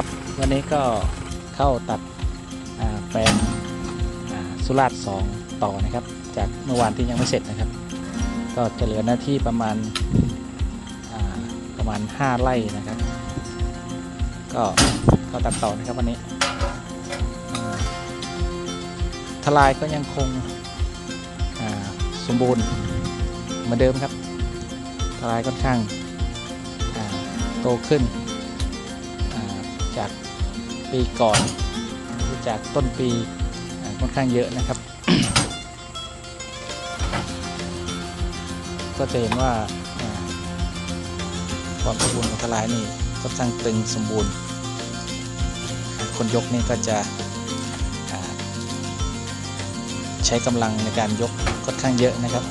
ครับ วันนี้ก็เข้าตัดแปลงสุราษฎร์สองต่อนะครับ จากเมื่อวานที่ยังไม่เสร็จนะครับ ก็จะเหลือหน้าที่ประมาณาประมาณ 5 ไร่นะครับ ก็เข้าตัดต่อนะครับวันนี้ทลายก็ยังคงสมบูรณ์เหมือนเดิมครับทลายค่อนข้างโตขึ้น จากปีก่อนจากต้นปีค่อนข้างเยอะนะครับ ก็จะเห็นว่าความสมบูรณ์ของทลายนี่ค่อนข้างตึงสมบูรณ์ คนยกนี่ก็จะใช้กำลังในการยกค่อนข้างเยอะนะครับ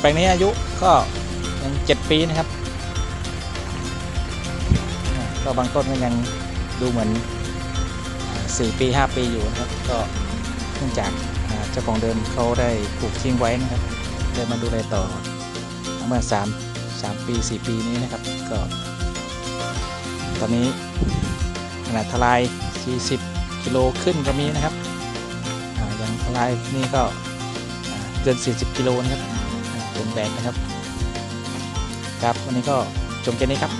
แปลงนี้อายุก็ยังเจ็ดปีนะครับ ก็บางต้นก็ยังดูเหมือนอ่าสี่ปีห้าปีอยู่นะครับ ก็เนื่องจากเจ้าของเดิมเขาได้ปลูกทิ้งไว้นะครับเลยมาดูแลต่อเมื่อสามสามปีสี่ปีนี้นะครับ ก็ ตอนนี้ขนาดทลาย 40 กิโลขึ้นก็มีนะครับอย่างทลายนี่ก็เกิน 40 กิโลนะครับเป็นแบกนะครับ ครับ วันนี้ก็จบแค่นี้ครับ